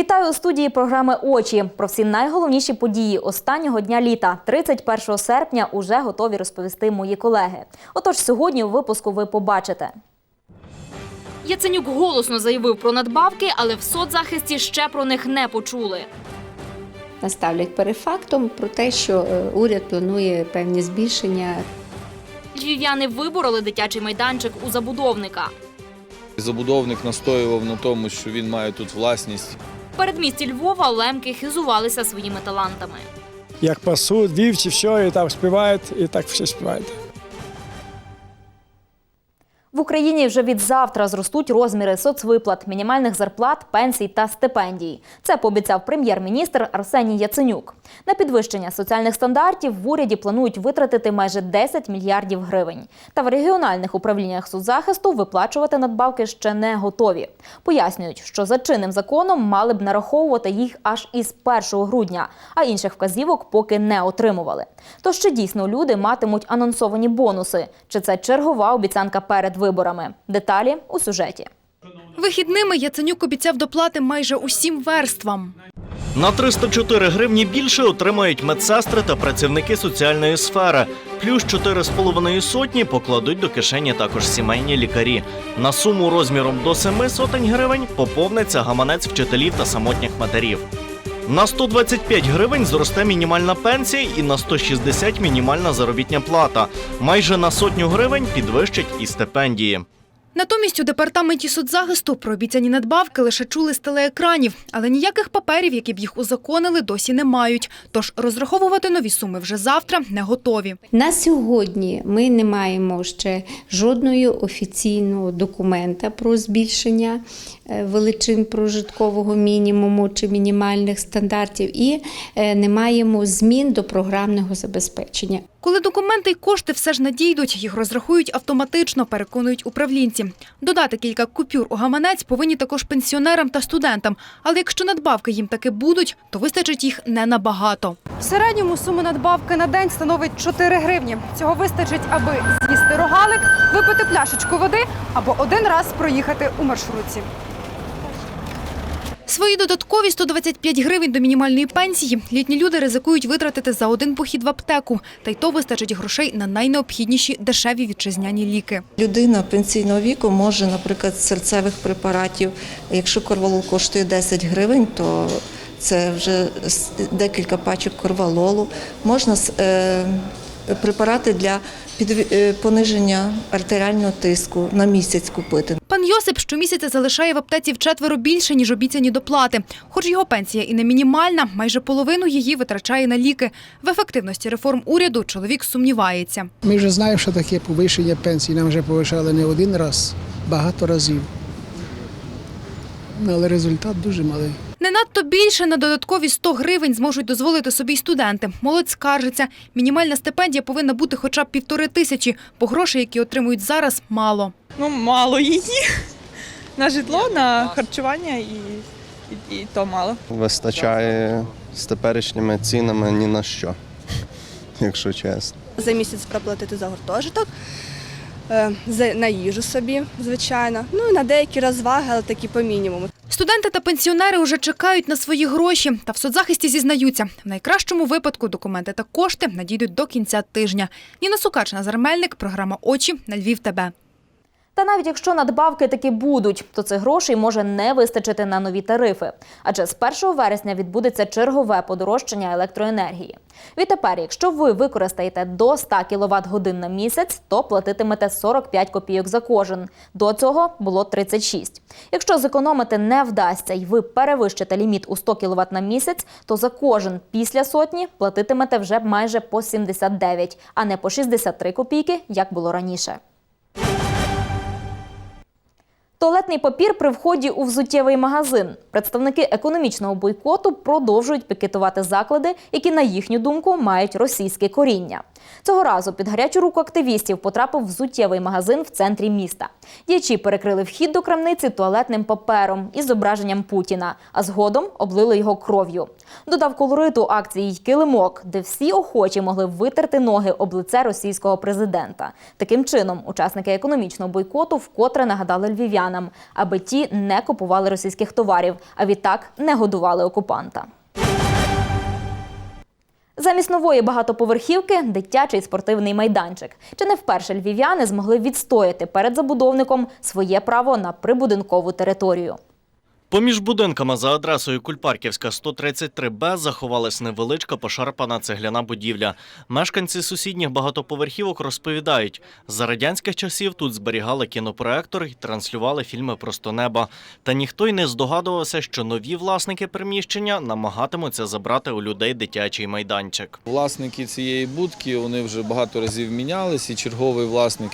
Вітаю у студії програми Очі. Про всі найголовніші події останнього дня літа, 31 серпня, уже готові розповісти мої колеги. Отож, сьогодні у випуску ви побачите. Яценюк голосно заявив про надбавки, але в соцзахисті ще про них не почули. Нас ставлять перед фактом про те, що е, уряд планує певні збільшення. Львів'яни вибороли дитячий майданчик у забудовника. Забудовник настоював на тому, що він має тут власність. Передмісті Львова лемки хизувалися своїми талантами. як пасуть, вівці, все, і там співають, і так все співають. Україні вже від завтра зростуть розміри соцвиплат, мінімальних зарплат, пенсій та стипендій. Це пообіцяв прем'єр-міністр Арсеній Яценюк. На підвищення соціальних стандартів в уряді планують витратити майже 10 мільярдів гривень. Та в регіональних управліннях соцзахисту виплачувати надбавки ще не готові. Пояснюють, що за чинним законом мали б нараховувати їх аж із 1 грудня, а інших вказівок поки не отримували. То ще дійсно люди матимуть анонсовані бонуси. Чи це чергова обіцянка перед виборами? Деталі у сюжеті. Вихідними Яценюк обіцяв доплати майже усім верствам. На 304 гривні більше отримають медсестри та працівники соціальної сфери. Плюс 4,5 сотні покладуть до кишені також сімейні лікарі. На суму розміром до 7 сотень гривень поповниться гаманець вчителів та самотніх матерів. На 125 гривень зросте мінімальна пенсія і на 160 мінімальна заробітня плата. Майже на сотню гривень підвищать і стипендії. Натомість у департаменті соцзахисту про обіцяні надбавки лише чули з телеекранів, але ніяких паперів, які б їх узаконили, досі не мають. Тож розраховувати нові суми вже завтра не готові. На сьогодні ми не маємо ще жодного офіційного документа про збільшення величин прожиткового мінімуму чи мінімальних стандартів, і е, не маємо змін до програмного забезпечення. Коли документи й кошти все ж надійдуть, їх розрахують автоматично, переконують управлінці. Додати кілька купюр у гаманець повинні також пенсіонерам та студентам. Але якщо надбавки їм таки будуть, то вистачить їх не набагато. В середньому сума надбавки на день становить 4 гривні. Цього вистачить, аби з'їсти рогалик, випити пляшечку води або один раз проїхати у маршрутці. Свої додаткові 125 гривень до мінімальної пенсії літні люди ризикують витратити за один похід в аптеку. Та й то вистачить грошей на найнеобхідніші дешеві вітчизняні ліки. Людина пенсійного віку може, наприклад, з серцевих препаратів, якщо корвалол коштує 10 гривень, то це вже декілька пачок корвалолу. Можна с- е, препарати для е, пониження артеріального тиску на місяць купити. Пан Йосип щомісяця залишає в аптеці вчетверо більше, ніж обіцяні доплати. Хоч його пенсія і не мінімальна, майже половину її витрачає на ліки. В ефективності реформ уряду чоловік сумнівається. Ми вже знаємо, що таке повищення пенсії. Нам вже повищали не один раз, багато разів. Але результат дуже малий. Не надто більше на додаткові 100 гривень зможуть дозволити собі й студенти. Молодь скаржиться. Мінімальна стипендія повинна бути хоча б півтори тисячі, бо грошей, які отримують зараз, мало. Ну, мало її. На житло, на харчування і, і, і то мало. вистачає з теперішніми цінами ні на що, якщо чесно. за місяць проплатити за гуртожиток, е, на їжу собі, звичайно. Ну і на деякі розваги, але такі по мінімуму. Студенти та пенсіонери вже чекають на свої гроші та в соцзахисті зізнаються. В найкращому випадку документи та кошти надійдуть до кінця тижня. Ніна Сукач, Назар Мельник, програма Очі на Львів. ТБ. Та навіть якщо надбавки таки будуть, то цих грошей може не вистачити на нові тарифи. Адже з 1 вересня відбудеться чергове подорожчання електроенергії. Відтепер, якщо ви використаєте до 100 кВт годин на місяць, то платитимете 45 копійок за кожен. До цього було 36. Якщо зекономити не вдасться і ви перевищите ліміт у 100 кВт на місяць, то за кожен після сотні платитимете вже майже по 79, а не по 63 копійки, як було раніше. Туалетний папір при вході у взуттєвий магазин. Представники економічного бойкоту продовжують пікетувати заклади, які, на їхню думку, мають російське коріння. Цього разу під гарячу руку активістів потрапив взуттєвий магазин в центрі міста. Діячі перекрили вхід до крамниці туалетним папером із зображенням Путіна, а згодом облили його кров'ю. Додав колориту акції й килимок, де всі охочі могли витерти ноги об лице російського президента. Таким чином, учасники економічного бойкоту вкотре нагадали львів'янам, львів'янам, аби ті не купували російських товарів, а відтак не годували окупанта. Замість нової багатоповерхівки дитячий спортивний майданчик. Чи не вперше львів'яни змогли відстояти перед забудовником своє право на прибудинкову територію? Поміж будинками за адресою Кульпарківська 133Б заховалась невеличка пошарпана цегляна будівля. Мешканці сусідніх багатоповерхівок розповідають, за радянських часів тут зберігали кінопроектор і транслювали фільми Просто неба. Та ніхто й не здогадувався, що нові власники приміщення намагатимуться забрати у людей дитячий майданчик. Власники цієї будки вони вже багато разів мінялись, і черговий власник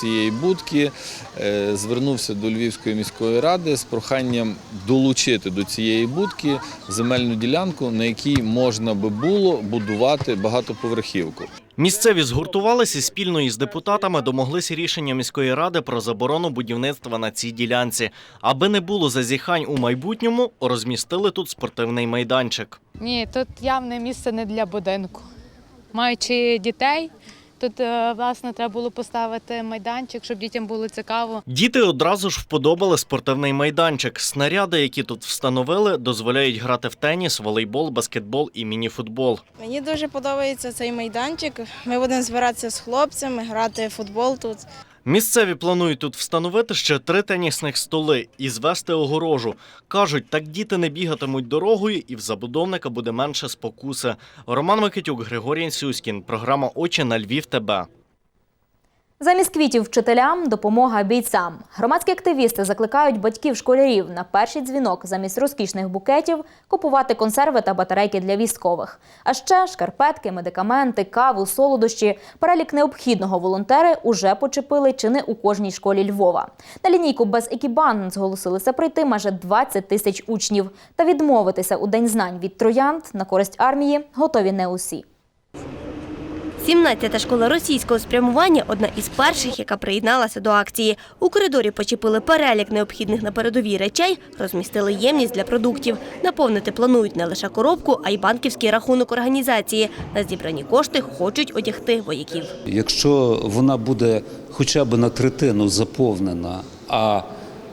цієї будки е, звернувся до Львівської міської ради з проханням долучити до цієї будки земельну ділянку, на якій можна би було будувати багатоповерхівку. Місцеві згуртувалися спільно із депутатами домоглися рішення міської ради про заборону будівництва на цій ділянці. Аби не було зазіхань у майбутньому, розмістили тут спортивний майданчик. Ні, тут явне місце не для будинку. Маючи дітей, тут е, власне треба було поставити майданчик, щоб дітям було цікаво. Діти одразу ж вподобали спортивний майданчик. Снаряди, які тут встановили, дозволяють грати в теніс, волейбол, баскетбол і мініфутбол. Мені дуже подобається цей майданчик. Ми будемо збиратися з хлопцями, грати в футбол тут. Місцеві планують тут встановити ще три тенісних столи і звести огорожу. Кажуть, так діти не бігатимуть дорогою, і в забудовника буде менше спокуси. Роман Микитюк, Григорій Сюськін. Програма Очі на Львів. ТБ. Замість квітів вчителям допомога бійцям. Громадські активісти закликають батьків школярів на перший дзвінок замість розкішних букетів купувати консерви та батарейки для військових. А ще шкарпетки, медикаменти, каву, солодощі. Перелік необхідного волонтери уже почепили чи не у кожній школі Львова. На лінійку без екібан зголосилися прийти майже 20 тисяч учнів. Та відмовитися у день знань від троянд на користь армії готові не усі. 17-та школа російського спрямування – одна із перших, яка приєдналася до акції. У коридорі почепили перелік необхідних на передовій речей, розмістили ємність для продуктів. Наповнити планують не лише коробку, а й банківський рахунок організації. На зібрані кошти хочуть одягти вояків. Якщо вона буде хоча б на третину заповнена, а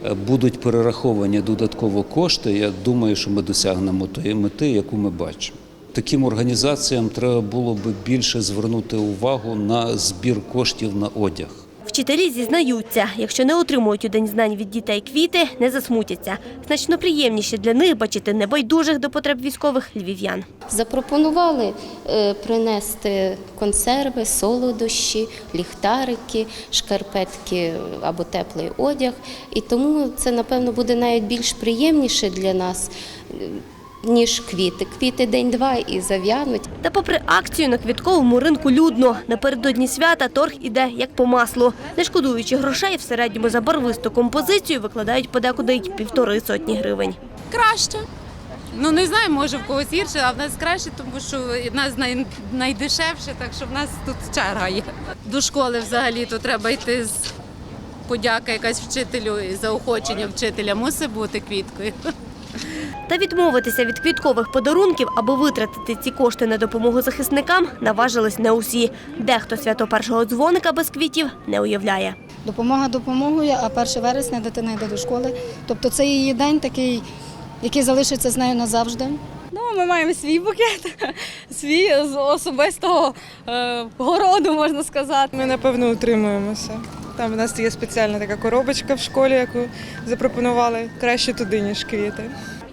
е, будуть перераховані додатково кошти, я думаю, що ми досягнемо тої мети, яку ми бачимо. Таким організаціям треба було би більше звернути увагу на збір коштів на одяг. Вчителі зізнаються, якщо не отримують у День знань від дітей квіти, не засмутяться. Значно приємніше для них бачити небайдужих до потреб військових львів'ян. Запропонували е, принести консерви, солодощі, ліхтарики, шкарпетки або теплий одяг. І тому це, напевно, буде навіть більш приємніше для нас, ніж квіти. Квіти день-два і зав'януть. Та попри акцію на квітковому ринку людно. Напередодні свята торг іде як по маслу. Не шкодуючи грошей, в середньому за барвисту композицію викладають подекуди й півтори сотні гривень. Краще. Ну не знаю, може в когось гірше, а в нас краще, тому що в нас най, найдешевше, так що в нас тут черга є. До школи взагалі то треба йти з подяка якась вчителю і заохочення вчителя мусить бути квіткою. Та відмовитися від квіткових подарунків, аби витратити ці кошти на допомогу захисникам, наважились не усі. Дехто свято першого дзвоника без квітів не уявляє. Допомога допомогою, а 1 вересня дитина йде до школи. Тобто це її день такий, який залишиться з нею назавжди. Ну, ми маємо свій букет, свій з особистого е, городу, можна сказати. Ми напевно утримуємося. Там у нас є спеціальна така коробочка в школі, яку запропонували краще туди, ніж квіти.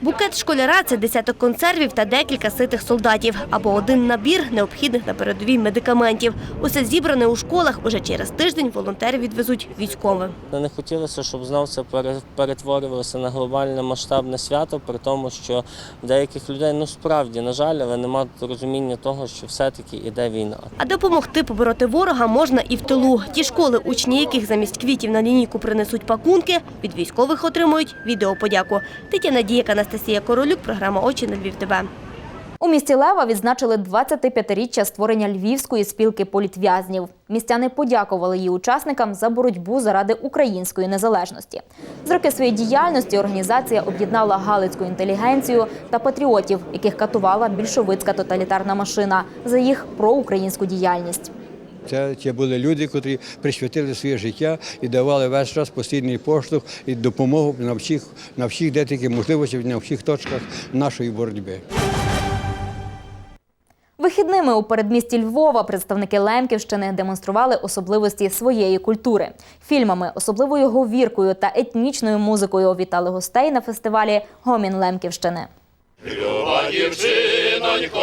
Букет школяра це десяток консервів та декілька ситих солдатів або один набір необхідних на передовій медикаментів. Усе зібране у школах уже через тиждень волонтери відвезуть військовим. Не хотілося, щоб знов це пере- перетворювалося на глобальне масштабне свято, при тому, що в деяких людей ну справді, на жаль, але немає розуміння того, що все-таки іде війна. А допомогти побороти ворога можна і в тилу. Ті школи, учні яких замість квітів на лінійку принесуть пакунки, від військових отримують відеоподяку. Тетяна Діяк, Анастасія Королюк, програма Очі на Львів. ТВ. У місті Лева відзначили 25-річчя створення Львівської спілки політв'язнів. Містяни подякували її учасникам за боротьбу заради української незалежності. З роки своєї діяльності організація об'єднала галицьку інтелігенцію та патріотів, яких катувала більшовицька тоталітарна машина за їх проукраїнську діяльність. Це ті були люди, котрі присвятили своє життя і давали весь час постійний поштовх і допомогу на всіх, на всіх де тільки можливостях, на всіх точках нашої боротьби. Вихідними у передмісті Львова представники Лемківщини демонстрували особливості своєї культури. Фільмами, особливою говіркою та етнічною музикою вітали гостей на фестивалі Гомін Лемківщини. Люба дівчинонько,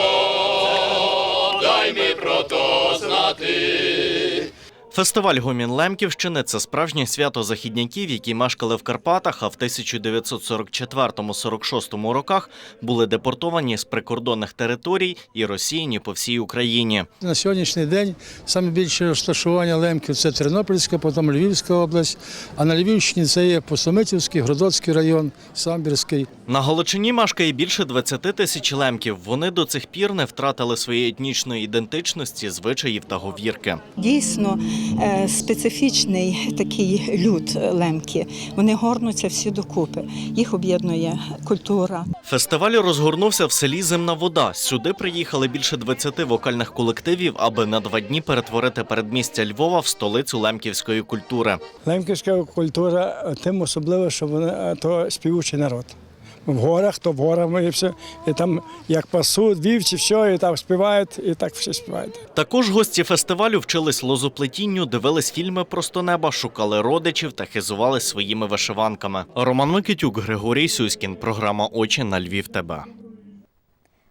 дай ми про то знати. Фестиваль Гомін Лемківщини це справжнє свято західняків, які мешкали в Карпатах, а в 1944-46 роках були депортовані з прикордонних територій і розсіяні по всій Україні. На сьогоднішній день саме більше розташування лемків це Тернопільська, потім Львівська область, а на Львівщині це є Посомитівський, Гродоцький район, Самбірський. На Галичині мешкає більше 20 тисяч лемків. Вони до цих пір не втратили своєї етнічної ідентичності, звичаїв та говірки. Дійсно е, специфічний такий люд е, лемки. Вони горнуться всі докупи. Їх об'єднує культура. Фестиваль розгорнувся в селі Земна вода. Сюди приїхали більше 20 вокальних колективів, аби на два дні перетворити передмістя Львова в столицю лемківської культури. Лемківська культура тим особливо, що вона то співучий народ. В горах, то в горах і все. І там як пасуть, вівці, все, і там співають, і так всі співають. Також гості фестивалю вчились лозоплетінню, дивились фільми просто неба, шукали родичів та хизувались своїми вишиванками. Роман Микитюк, Григорій Сюськін. Програма Очі на Львів. ТБ.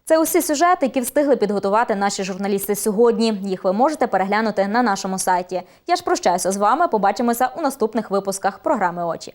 Це усі сюжети, які встигли підготувати наші журналісти сьогодні. Їх ви можете переглянути на нашому сайті. Я ж прощаюся з вами. Побачимося у наступних випусках програми Очі.